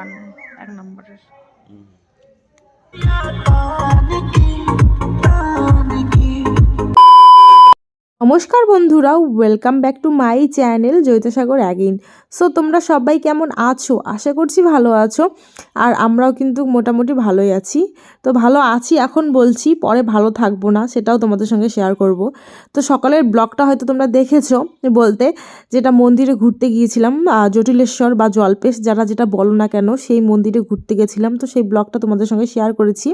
টান এক নম্বরের। নমস্কার বন্ধুরা welcome back to my channel Joitsagar again so তোমরা সবাই কেমন আছো? আশা করছি ভালো আছো। আর আমরাও কিন্তু মোটামুটি ভালোই আছি। তো ভালো আছি এখন বলছি, পরে ভালো থাকব না, সেটাও তোমাদের সঙ্গে শেয়ার করব। তো সকালের ব্লগটা হয়তো তোমরা দেখেছ বলতে, যেটা মন্দিরে ঘুরতে গিয়েছিলাম জটিলেশ্বর বা জলপেশ, যারা যেটা বলো না কেন, সেই মন্দিরে ঘুরতে গেছিলাম। তো সেই ব্লগটা তোমাদের সঙ্গে শেয়ার করেছি।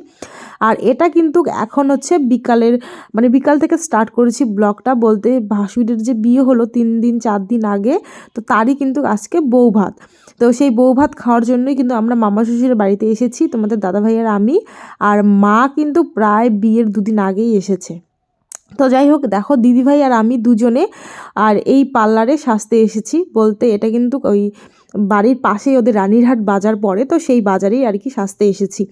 আর এটা কিন্তু এখন হচ্ছে বিকালের মানে বিকাল থেকে স্টার্ট করেছি ব্লগটা। বলতে ভাসুরের যে বিয়ে হলো তিন দিন, চার দিন আগে, তো তারই কিন্তু আজকে বউ ভাত। তো সেই বউ ভাত খাওয়ার জন্যই কিন্তু আমরা মামা শ্বশুরের বাড়িতে এসেছি, তোমাদের দাদা ভাই আর আমি। আর মা কিন্তু প্রায় বিয়ের দুদিন আগেই এসেছে। তো যাই হোক, দেখো দিদিভাই আর আমি দুজনে আর এই পার্লারে সাজতে এসেছি বলতে এটা কিন্তু ওই বাড়ির পাশেই ওদের রানীরহাট বাজার পড়ে, তো সেই বাজারেই আর কি সাজতে এসেছি।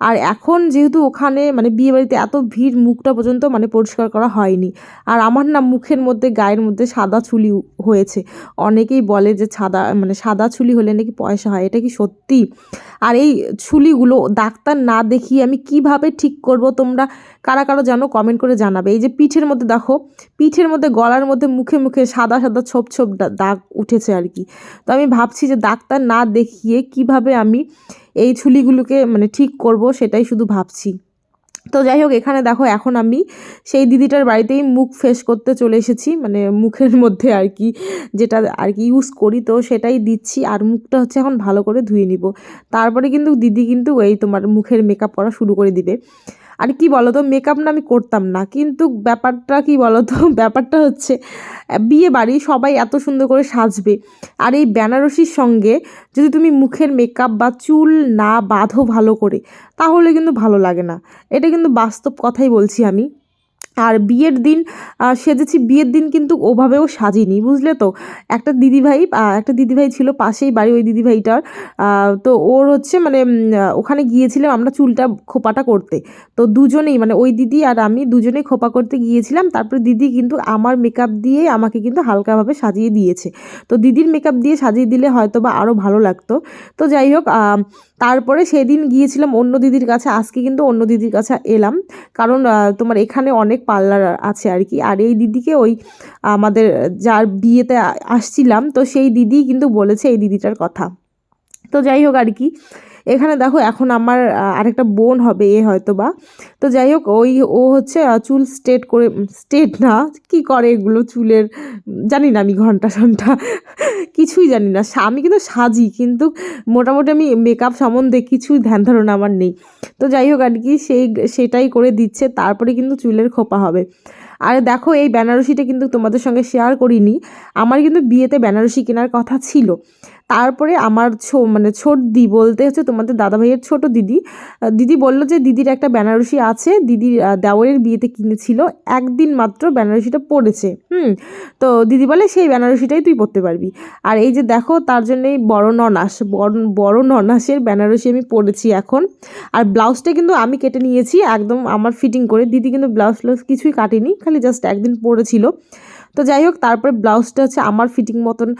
আর এখন যেহেতু ওখানে মানে বিয়ে বাড়িতে এত ভিড়, মুখটা পর্যন্ত মানে পরিষ্কার করা হয়নি। আর আমার না মুখের মধ্যে, গায়ের মধ্যে সাদা চুলি হয়েছে। অনেকেই বলে যে সাদা মানে সাদা চুলি হলে নাকি পয়সা হয়, এটা কি সত্যি? আর এই চুলিগুলো ডাক্তার না দেখিয়ে আমি কীভাবে ঠিক করব? তোমরা কারা কারও জানো? কমেন্ট করে জানাবে। এই যে পিঠের মধ্যে দেখো, পিঠের মধ্যে, গলার মধ্যে মুখে মুখে সাদা সাদা ছোপ ছোপ দাগ উঠেছে আর কি। তো আমি ভাবছি যে ডাক্তার না দেখিয়ে কীভাবে আমি এই ঝুলিগুলোকে মানে ঠিক করব সেটাই শুধু ভাবছি। তো যাই হোক এখানে দেখো এখন আমি সেই দিদিটার বাড়িতেই মুখ ফেস করতে চলে এসেছি। মানে মুখের মধ্যে আর কি যেটা আর কি ইউজ করি, তো সেটাই দিচ্ছি। আর মুখটা হচ্ছে এখন ভালো করে ধুয়ে নিব। তারপরে কিন্তু দিদি কিন্তু এই তোমার মুখের মেকআপ করা শুরু করে দিবে। আর কি বলো তো মেকআপ না আমি করতাম না, কিন্তু ব্যাপারটা কি বলো তো, ব্যাপারটা হচ্ছে, বিয়ে বাড়ি সবাই এত সুন্দর করে সাজবে, আর এই বেনারসির সঙ্গে যদি তুমি মুখের মেকআপ বা চুল না বাঁধো ভালো করে, তাহলে কিন্তু ভালো লাগে না, এটা কিন্তু বাস্তব কথাই বলছি আমি। আর বিয়ের দিন সেজেছি, বিয়ের দিন কিন্তু ওভাবেও সাজিনি, বুঝলে তো? একটা দিদিভাই একটা দিদিভাই ছিল পাশেই বাড়ি ওই দিদিভাইটার তো ওর হচ্ছে মানে ওখানে গিয়েছিলাম আমরা চুলটা খোপাটা করতে। তো দুজনেই মানে ওই দিদি আর আমি দুজনেই খোপা করতে গিয়েছিলাম, তারপরে দিদি কিন্তু আমার মেকআপ দিয়ে আমাকে কিন্তু হালকাভাবে সাজিয়ে দিয়েছে। তো দিদির মেকআপ দিয়ে সাজিয়ে দিলে হয়তো বা আরও ভালো লাগতো। তো যাই হোক তারপরে সেদিন গিয়েছিলাম অন্য দিদির কাছে, আজকে কিন্তু অন্য দিদির কাছে এলাম। কারণ তোমার এখানে অনেক পার্লার আছে আর কি। আর এই দিদিকে ওই আমাদের যার বিয়েতে আসছিলাম, তো সেই দিদি কিন্তু বলেছে এই দিদিটার কথা। তো যাই হোক আর কি এখানে দেখো এখন আমার আরেকটা বোন হবে, এ হয়তো বা তো যাই হোক, ওই, ও হচ্ছে চুল স্ট্রেট করে স্ট্রেট না, কি করে এগুলো চুলের, জানি না আমি ঘণ্টা সন্টা, কিছুই জানি না। আমি কিন্তু সাজি, কিন্তু মোটামুটি আমি মেকআপ সম্বন্ধে কিছুই ধ্যান ধারণা আমার নেই। তো যাই হোক, আর কি সেই, সেটাই করে দিচ্ছে, তারপরে কিন্তু চুলের খোপা হবে। আর দেখো, এই বেনারসিটা কিন্তু তোমাদের সঙ্গে শেয়ার করিনি। আমার কিন্তু বিয়েতে বেনারসি কেনার কথা ছিল। তারপরে আমার ছো মানে দি বলতে হচ্ছে তোমাদের দাদা ভাইয়ের ছোট দিদি। দিদি বলল যে দিদির একটা বেনারসি আছে দিদির আহ, দেওরের বিয়েতে কিনেছিল একদিন মাত্র বেনারসিটা পড়েছে। হুম তো দিদি বলে সেই বেনারসিটাই তুই পরতে পারবি। আর এই যে দেখো তার জন্যই বড় ননাস বড় বড় ননাসের বেনারসি আমি পরেছি এখন। আর ব্লাউজটা কিন্তু আমি কেটে নিয়েছি একদম আমার ফিটিং করে। দিদি কিন্তু ব্লাউজ ফ্লাউজ কিছুই কাটেনি খালি জাস্ট একদিন পরেছিল তো যাই হোক, তারপরে ব্লাউজটা হচ্ছে আমার ফিটিং মতন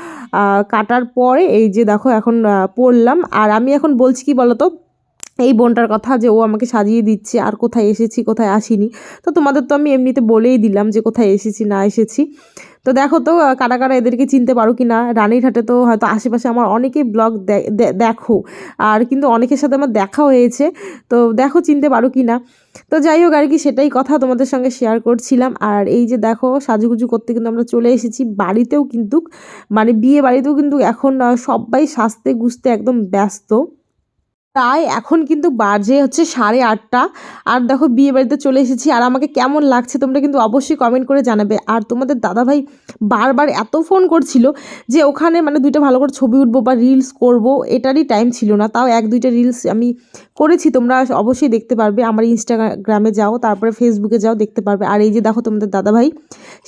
কাটার পরে এই যে দেখো এখন পরলাম। আর আমি এখন বলছি কি বলতো, এই বোনটার কথা যে ও আমাকে সাজিয়ে দিচ্ছে, আর কোথায় এসেছি, কোথায় আসিনি। তো তোমাদের তো আমি এমনিতে বলেই দিলাম যে কোথায় এসেছি, না এসেছি। তো দেখো তো কারা কারা এদেরকে চিনতে পারো কি না রানীরহাটে তো হয়তো আশেপাশে আমার অনেকেই ব্লগ দেখো। আর কিন্তু অনেকের সাথে আমার দেখা হয়েছে। তো দেখো চিনতে পারো কি না তো যাই হোক, আর কি সেটাই কথা তোমাদের সঙ্গে শেয়ার করছিলাম। আর এই যে দেখো, সাজুগুজু করতে কিন্তু আমরা চলে এসেছি। বাড়িতেও কিন্তু মানে বিয়ে বাড়িতেও কিন্তু এখন সবাই সাজতে গুজতে একদম ব্যস্ত। তাই এখন কিন্তু বাজে হচ্ছে সাড়ে আটটা। আর দেখো বিয়ে বাড়িতে চলে এসেছি। আর আমাকে কেমন লাগছে তোমরা কিন্তু অবশ্যই কমেন্ট করে জানাবে। আর তোমাদের দাদাভাই বারবার এত ফোন করছিল যে ওখানে মানে দুইটা ভালো করে ছবি উঠবো বা রিলস করব, এটারই টাইম ছিল না। তাও এক দুইটা রিলস আমি করেছি, তোমরা অবশ্যই দেখতে পারবে। আমার ইনস্টাগ্রামে যাও, তারপরে ফেসবুকে যাও, দেখতে পারবে। আর এই যে দেখো তোমাদের দাদাভাই,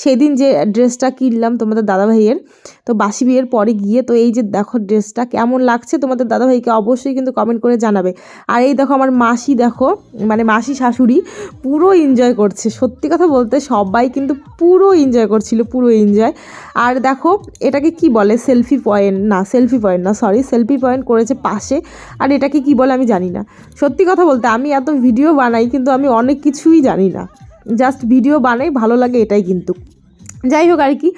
সেদিন যে ড্রেসটা কিনলাম তোমাদের দাদাভাইয়ের, তো বাসি বিয়ের পরে গিয়ে তো এই যে দেখো ড্রেসটা কেমন লাগছে তোমাদের দাদাভাইকে অবশ্যই কিন্তু কমেন্ট করে জানাবে। আর এই দেখো আমার মাসি দেখো মানে মাসি শাশুড়ি পুরো এনজয় করছে। সত্যি কথা বলতে সবাই কিন্তু পুরো এনজয় করছিল, পুরো এনজয় আর দেখো, এটাকে কি বলে? সেলফি পয়েন্ট না সেলফি পয়েন্ট না সরি সেলফি পয়েন্ট করেছে পাশে। আর এটাকে কি বলে আমি জানি না। সত্যি কথা বলতে আমি এত ভিডিও বানাই, কিন্তু আমি অনেক কিছুই জানি না। জাস্ট ভিডিও বানাই, ভালো লাগে এটাই কিন্তু। যাই হোক আর কি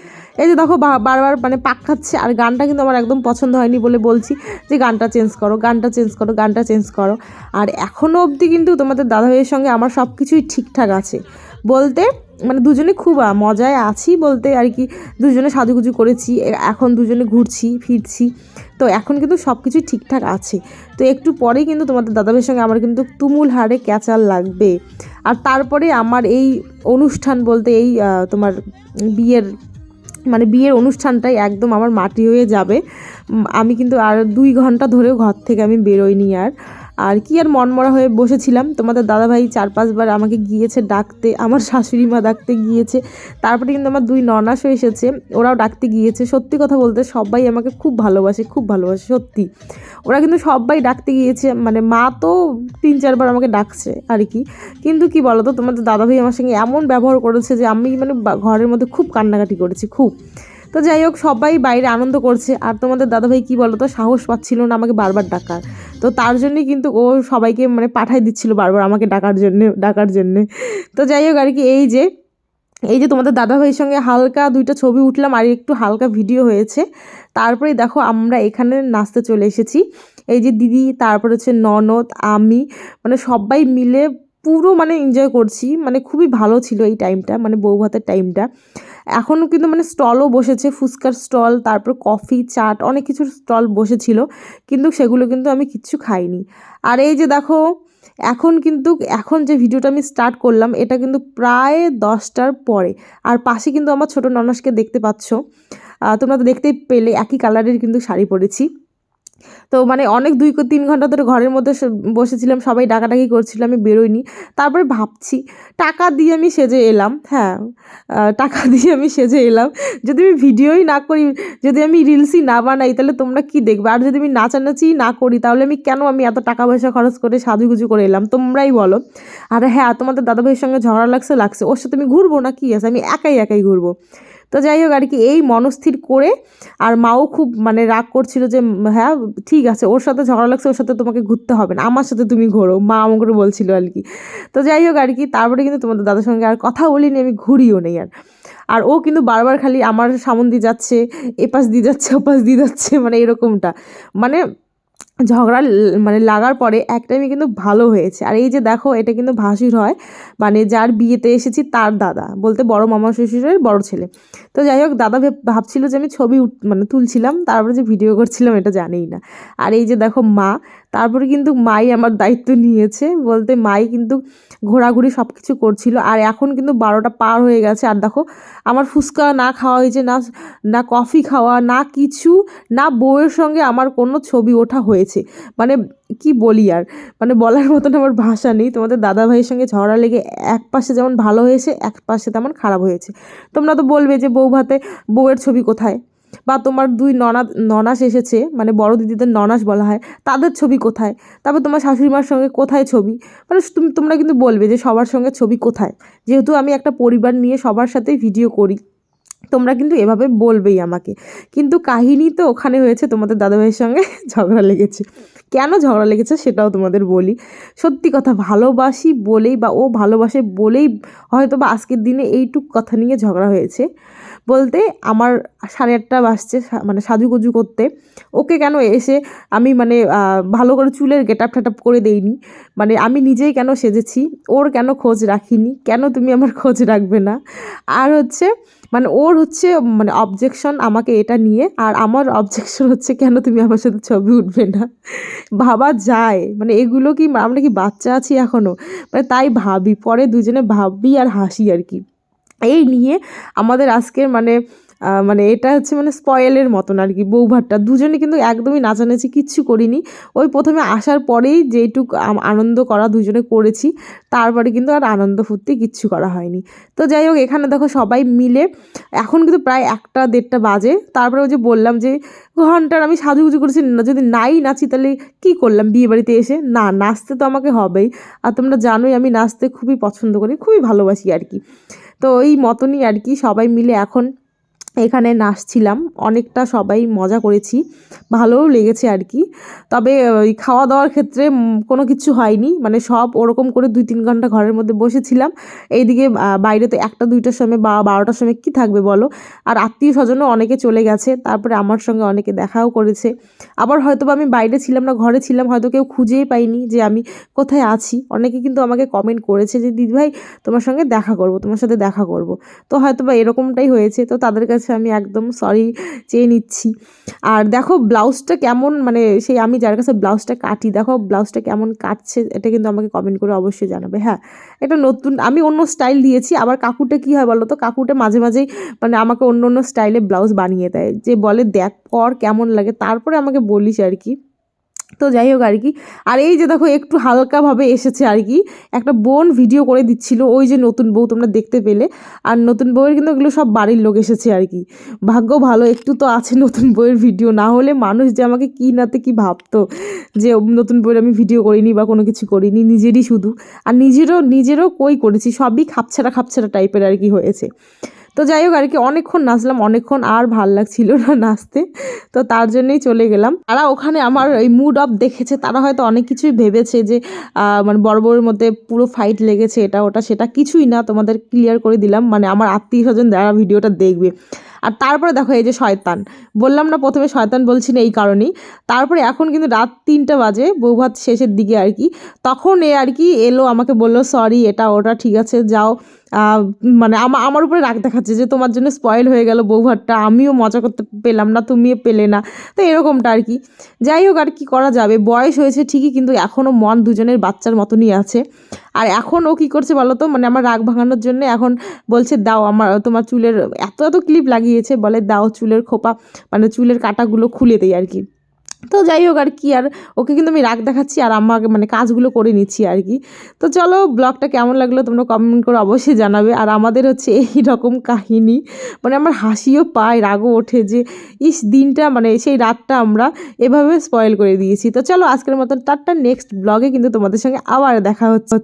এই যে দেখো বারবার মানে পাক খাচ্ছে, আর গানটা কিন্তু আমার একদম পছন্দ হয়নি বলে বলছি যে গানটা চেঞ্জ করো, গানটা চেঞ্জ করো, গানটা চেঞ্জ করো। আর এখনও অবধি কিন্তু তোমাদের দাদাভাইয়ের সঙ্গে আমার সব কিছুই ঠিকঠাক আছে। বলতে মানে দুজনে খুব মজায় আছি বলতে আর কি, দুজনে সাজুগুজু করেছি এখন দুজনে ঘুরছি, ফিরছি। তো এখন কিন্তু সব কিছুই ঠিকঠাক আছে। তো একটু পরেই কিন্তু তোমাদের দাদাভাইয়ের সঙ্গে আমার কিন্তু তুমুল হারে ক্যাচাল লাগবে। আর তারপরে আমার এই অনুষ্ঠান বলতে এই তোমার বিয়ের মানে বিয়ের অনুষ্ঠানটাই একদম আমার মাটি হয়ে যাবে। আমি কিন্তু আর দুই ঘণ্টা ধরেও ঘর থেকে আমি বেরোইনি আর। আর কি আর মনমরা হয়ে বসেছিলাম। তোমাদের দাদাভাই চার পাঁচবার আমাকে গিয়েছে ডাকতে, আমার শাশুড়ি মা ডাকতে গিয়েছে। তারপরে কিন্তু আমার দুই ননাসও এসেছে, ওরাও ডাকতে গিয়েছে। সত্যি কথা বলতে সবাই আমাকে খুব ভালোবাসে খুব ভালোবাসে, সত্যি। ওরা কিন্তু সবাই ডাকতে গিয়েছে মানে মা তো তিন চারবার আমাকে ডাকছে আর কি। কিন্তু কি বলতো, তোমাদের দাদাভাই আমার সঙ্গে এমন ব্যবহার করেছে যে আমি মানে ঘরের মধ্যে খুব কান্নাকাটি করেছি, খুব। তো যাই হোক, সবাই বাইরে আনন্দ করছে। আর তোমাদের দাদাভাই কি বলতো, সাহস পাচ্ছিল না আমাকে বারবার ডাকার। তো তার জন্যই কিন্তু ও সবাইকে মানে পাঠাই দিচ্ছিল বারবার আমাকে ডাকার জন্যে ডাকার জন্যে। তো যাই হোক, আর কি এই যে এই যে তোমাদের দাদাভাইয়ের সঙ্গে হালকা দুইটা ছবি উঠলাম, আর একটু হালকা ভিডিও হয়েছে। তারপরে দেখো, আমরা এখানে নাচতে চলে এসেছি। এই যে দিদি, তারপর হচ্ছে ননদ, আমি মানে সবাই মিলে পুরো মানে এনজয় করছি। মানে খুবই ভালো ছিল এই টাইমটা মানে বউ ভাতের টাইমটা এখনও কিন্তু মানে স্টলও বসেছে, ফুচকার স্টল তারপর কফি চাট অনেক কিছুর স্টল বসেছিল। কিন্তু সেগুলো কিন্তু আমি কিচ্ছু খাইনি। আর এই যে দেখো, এখন কিন্তু, এখন যে ভিডিওটা আমি স্টার্ট করলাম, এটা কিন্তু প্রায় দশটার পরে। আর পাশে কিন্তু আমার ছোট ননাসকে দেখতে পাচ্ছ। তোমরা তো দেখতেই পেলে, একই কালারের কিন্তু শাড়ি পরেছি। তো মানে অনেক দুই তিন ঘণ্টা ধরে ঘরের মধ্যে বসেছিলাম, সবাই ডাকাডাকি করছিল, আমি বেরোইনি। তারপরে ভাবছি, টাকা দিয়ে আমি সেজে এলাম হ্যাঁ টাকা দিয়ে আমি সেজে এলাম। যদি আমি ভিডিওই না করি, যদি আমি রিলসই না বানাই, তাহলে তোমরা কি দেখবে? আর যদি আমি নাচানাচি না করি, তাহলে আমি কেন আমি এত টাকা পয়সা খরচ করে সাজুগুজু করে এলাম? তোমরাই বলো। আর হ্যাঁ তোমাদের দাদাভাইয়ের সঙ্গে ঝগড়া লাগছে লাগছে। ওর সাথে আমি ঘুরবো না? কি আছে? আমি একাই একাই ঘুরবো। তো যাই হোক, আর কি এই মনস্থির করে, আর মাও খুব মানে রাগ করছিল যে হ্যাঁ ঠিক আছে, ওর সাথে ঝগড়া লাগছে, ওর সাথে তোমাকে ঘুরতে হবে না, আমার সাথে তুমি ঘোরো, মা আমাকে বলছিল আর কি। তো যাই হোক, আর কি, তারপরে কিন্তু তোমাদের দাদার সঙ্গে আর কথা বলিনি, আমি ঘুরিও নেই আর। আর ও কিন্তু বারবার খালি আমার সামন দিয়ে যাচ্ছে, এপাশ দিয়ে যাচ্ছে, ওপাশ দিয়ে যাচ্ছে মানে এরকমটা। মানে ঝগড়া মানে লাগার পরে এক টাইমে কিন্তু ভালো হয়েছে। আর এই যে দেখো, এটা কিন্তু ভাসির হয়। মানে যার বিয়েতে এসেছি তার দাদা। বলতে বড় মামা শ্বশুরের বড় ছেলে। তো যাই হোক, দাদা ভেব- ভাবছিল যে আমি ছবি মানে তুলছিলাম। তারপরে যে ভিডিও করছিলাম, এটা জানেই না। আর এই যে দেখো মা তারপরে কিন্তু মাই আমার দায়িত্ব নিয়েছে বলতে মাই কিন্তু ঘোরাঘুরি সব কিছু করছিল। আর এখন কিন্তু বারোটা পার হয়ে গেছে। আর দেখো, আমার ফুচকা না খাওয়া হয়েছে, না না কফি খাওয়া, না কিছু, না বউয়ের সঙ্গে আমার কোনো ছবি ওঠা হয়েছে। মানে কি বলি আর? মানে বলার মতন আমার ভাষা নেই। তোমাদের দাদা ভাইয়ের সঙ্গে ঝগড়া লেগে এক পাশে যেমন ভালো হয়েছে, এক পাশে তেমন খারাপ হয়েছে। তোমরা তো বলবে যে বউ ভাতে বউয়ের ছবি কোথায়? বা তোমার দুই ননা, ননাস এসেছে মানে বড় দিদিদের ননাস বলা হয়, তাদের ছবি কোথায়? তারপর তোমার শাশুড়ি মার সঙ্গে কোথায় ছবি? মানে তুমি, তোমরা কিন্তু বলবে যে সবার সঙ্গে ছবি কোথায়? যেহেতু আমি একটা পরিবার নিয়ে সবার সাথে ভিডিও করি, তোমরা কিন্তু এভাবে বলবেই আমাকে। কিন্তু কাহিনী তো ওখানে হয়েছে, তোমাদের দাদাভাইয়ের সঙ্গে ঝগড়া লেগেছে। কেন ঝগড়া লেগেছে সেটাও তোমাদের বলি। সত্যি কথা, ভালোবাসি বলেই বা ও ভালোবাসে বলেই হয়তো বা আজকের দিনে এইটুক কথা নিয়ে ঝগড়া হয়েছে। বলতে আমার সাড়ে আটটা বাজছে সা- মানে সাজুগুজু করতে। ওকে কেন এসে আমি মানে ভালো করে চুলের গেট আপ করে দেইনি? মানে আমি নিজেই কেন সেজেছি? ওর কেন খোঁজ রাখিনি? কেন তুমি আমার খোঁজ রাখবে না? আর হচ্ছে মানে ওর হচ্ছে মানে অবজেকশন আমাকে এটা নিয়ে, আর আমার অবজেকশন হচ্ছে কেন তুমি আমার সাথে ছবি উঠবে না? ভাবা যায়। মানে এগুলো কি, আমরা কি বাচ্চা আছি এখনও মানে তাই ভাবি, পরে দুজনে ভাবি আর হাসি আর কি। এই নিয়ে আমাদের আজকের মানে মানে এটা হচ্ছে মানে স্পয়েলের মতন আর কি, বৌভাতটা। দুজনে কিন্তু একদমই নাচানাচি কিচ্ছু করিনি। ওই প্রথমে আসার পরেই যেটুক আনন্দ করা দুজনে করেছি, তারপরে কিন্তু আর আনন্দ ফুর্তি কিচ্ছু করা হয়নি। তো যাই হোক, এখানে দেখো সবাই মিলে, এখন কিন্তু প্রায় একটা দেড়টা বাজে। তারপরে ওই যে বললাম যে, ঘণ্টার আমি সাজুগুজু করেছি, না, যদি নাই নাচি তাহলে কী করলাম বিয়ে বাড়িতে এসে? না, নাচতে তো আমাকে হবেই। আর তোমরা জানোই আমি নাচতে খুবই পছন্দ করি, খুবই ভালোবাসি আর কি। তো এই মতনই আর কি সবাই মিলে এখন এখানে নাচছিলাম, অনেকটা সবাই মজা করেছি, ভালোও লেগেছে আর কি। তবে ওই খাওয়া দাওয়ার ক্ষেত্রে কোনো কিছু হয়নি মানে সব ওরকম করে দুই তিন ঘণ্টা ঘরের মধ্যে বসেছিলাম। এইদিকে বাইরে তো একটা দুইটার সময় বা, বারোটার সময় কী থাকবে বলো? আর আত্মীয় স্বজনও অনেকে চলে গেছে, তারপরে আমার সঙ্গে অনেকে দেখাও করেছে। আবার হয়তো আমি বাইরে ছিলাম না, ঘরে ছিলাম, হয়তো কেউ খুঁজেই পাইনি যে আমি কোথায় আছি। অনেকে কিন্তু আমাকে কমেন্ট করেছে যে, দিদিভাই, তোমার সঙ্গে দেখা করব, তোমার সাথে দেখা করব। তো হয়তো বা এরকমটাই হয়েছে, তো তাদের কাছে আমি একদম সরি চেয়ে নিচ্ছি। আর দেখো ব্লাউজটা কেমন মানে সেই আমি যার কাছে ব্লাউজটা কাটি, দেখো ব্লাউজটা কেমন কাটছে, এটা কিন্তু আমাকে কমেন্ট করে অবশ্যই জানাবে। হ্যাঁ এটা নতুন, আমি অন্য স্টাইল দিয়েছি, আবার কাকুটা কী হয় বলো তো কাকুটা মাঝে মাঝেই মানে আমাকে অন্য অন্য স্টাইলে ব্লাউজ বানিয়ে দেয়। যে বলে, দেখ কর কেমন লাগে। তারপরে আমাকে বলিস আর কি। তো যাই হোক আর কি। আর এই যে দেখো, একটু হালকাভাবে এসেছে আর কি। একটা বোন ভিডিও করে দিচ্ছিল, ওই যে নতুন বউ, তোমরা দেখতে পেলে। আর নতুন বউয়ের কিন্তু এগুলো সব বাড়ির লোক এসেছে আর কি। ভাগ্য ভালো, একটু তো আছে নতুন বইয়ের ভিডিও না হলে মানুষ যে আমাকে কী নাতে কি ভাবতো যে নতুন বইয়ের আমি ভিডিও করিনি বা কোনো কিছু করিনি, নিজেরই শুধু। আর নিজেরও নিজেরও কই করেছি, সবই খাপছাড়া খাপছাড়া টাইপের আর কি হয়েছে। তো যাই হোক, আর কি অনেকক্ষণ নাচলাম, অনেকক্ষণ আর ভালো লাগছিল না নাচতে। তো তার জন্যই চলে গেলাম। তারা ওখানে আমার এই মুড অফ দেখেছে, তারা হয়তো অনেক কিছুই ভেবেছে যে মানে বড় বউয়ের মধ্যে পুরো ফাইট লেগেছে, এটা ওটা, সেটা কিছুই না, তোমাদের ক্লিয়ার করে দিলাম। মানে আমার আত্মীয় স্বজন যারা ভিডিওটা দেখবে। আর তারপরে দেখো এই যে শয়তান। বললাম না প্রথমে শয়তান বলছি না এই কারণেই। তারপরে এখন কিন্তু রাত তিনটা বাজে বৌভাত শেষের দিকে আর কি। তখন এ আর কি এলো, আমাকে বলল সরি এটা ওটা, ঠিক আছে, যাও। মানে আমা, আমার উপরে রাগ দেখাচ্ছে যে তোমার জন্য স্পয়েল হয়ে গেল বৌভাতটা, আমিও মজা করতে পেলাম না, তুমিও পেলে না। তো এরকমটা আর কি। যাই হোক আর কি করা যাবে, বয়স হয়েছে ঠিকই কিন্তু এখনও মন দুজনের বাচ্চার মতনই আছে। আর এখন ও কী করছে বলো তো? মানে আমার রাগ ভাঙানোর জন্য এখন বলছে, দাও আমার, তোমার চুলের, এত এত ক্লিপ লাগিয়েছে, বলে দাও চুলের খোপা মানে চুলের কাটাগুলো খুলে দেই আর কি। তো যাই হোক আর কি, আর ওকে কিন্তু আমি রাগ দেখাচ্ছি আর আমাকে মানে কাজগুলো করে নিচ্ছি আর কি। তো চলো ব্লগটা কেমন লাগল তোমরা কমেন্ট করে অবশ্যই জানাবে। আর আমাদের হচ্ছে এই রকম কাহিনী মানে আমার হাসিও পায়, রাগও ওঠে যে, ইস, দিনটা মানে সেই রাতটা আমরা এভাবে স্পয়েল করে দিয়েছি। তো চলো আজকের মতন টাটটা নেক্সট ব্লগে কিন্তু তোমাদের সঙ্গে আবার দেখা হচ্ছে।